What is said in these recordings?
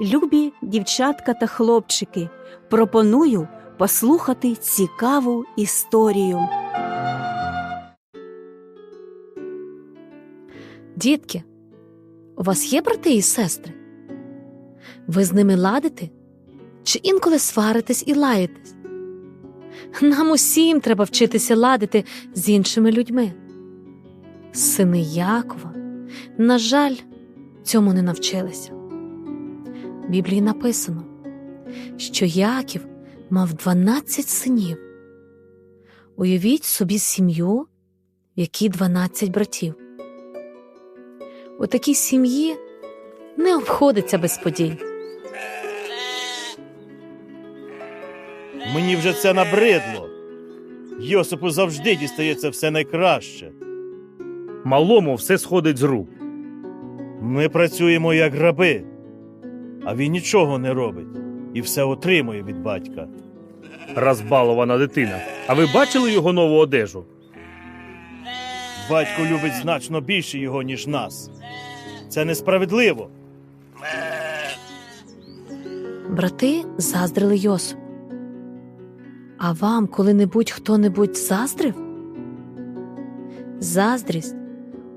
Любі дівчатка та хлопчики, пропоную послухати цікаву історію. Дітки, у вас є брати і сестри? Ви з ними ладите? Чи інколи сваритесь і лаєтесь? Нам усім треба вчитися ладити з іншими людьми. Сини Якова, на жаль, цьому не навчилися. В Біблії написано, що Яків мав 12 синів. Уявіть собі сім'ю, в якій 12 братів. У такій сім'ї не обходиться без подій. Мені вже це набридло. Йосипу завжди дістається все найкраще. Малому все сходить з рук. Ми працюємо як раби, а він нічого не робить і все отримує від батька. Розбалована дитина. А ви бачили його нову одежу? Батько любить значно більше його, ніж нас. Це несправедливо. Брати заздрили Йосипу. А вам коли-небудь хто-небудь заздрив? Заздрість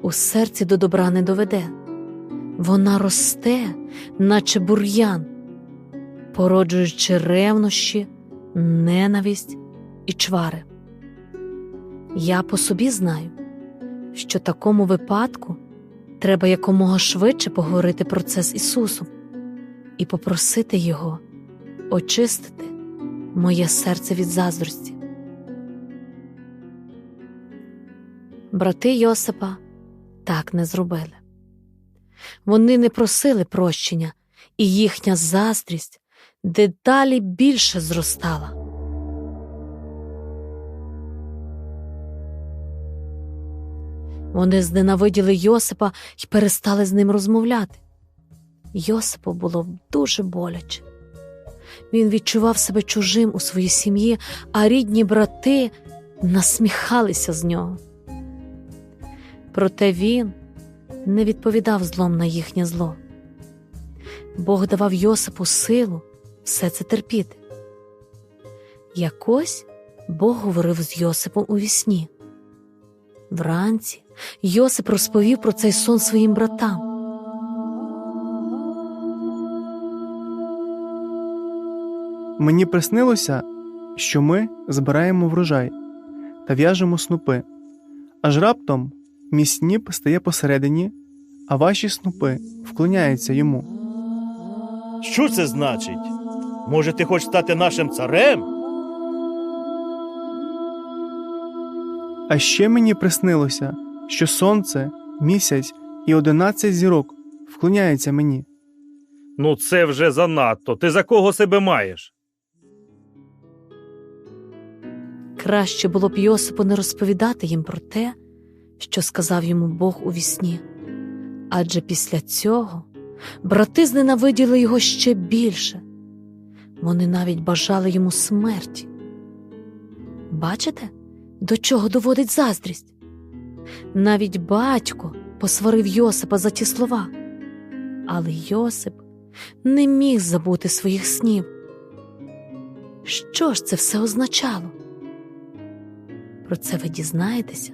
у серці до добра не доведе. Вона росте, наче бур'ян, породжуючи ревнощі, ненависть і чвари. Я по собі знаю, що такому випадку треба якомога швидше поговорити про це з Ісусом і попросити Його очистити моє серце від заздрості. Брати Йосипа так не зробили. Вони не просили прощення, і їхня заздрість дедалі більше зростала. Вони зненавиділи Йосипа і перестали з ним розмовляти. Йосипу було дуже боляче. Він відчував себе чужим у своїй сім'ї, а рідні брати насміхалися з нього. Проте він не відповідав злом на їхнє зло. Бог давав Йосипу силу все це терпіти. Якось Бог говорив з Йосипом у вісні. Вранці Йосип розповів про цей сон своїм братам. Мені приснилося, що ми збираємо врожай та в'яжемо снупи, аж раптом мій сніп стає посередині, а ваші снупи вклоняються йому. Що це значить? Може, ти хочеш стати нашим царем? А ще мені приснилося, що сонце, місяць і одинадцять зірок вклоняються мені. Ну, це вже занадто. Ти за кого себе маєш? Краще було б Йосипу не розповідати їм про те, що сказав йому Бог у вісні. Адже після цього брати зненавиділи його ще більше. Вони навіть бажали йому смерті. Бачите, до чого доводить заздрість? Навіть батько посварив Йосипа за ті слова, але Йосип не міг забути своїх снів. Що ж це все означало? Про це ви дізнаєтеся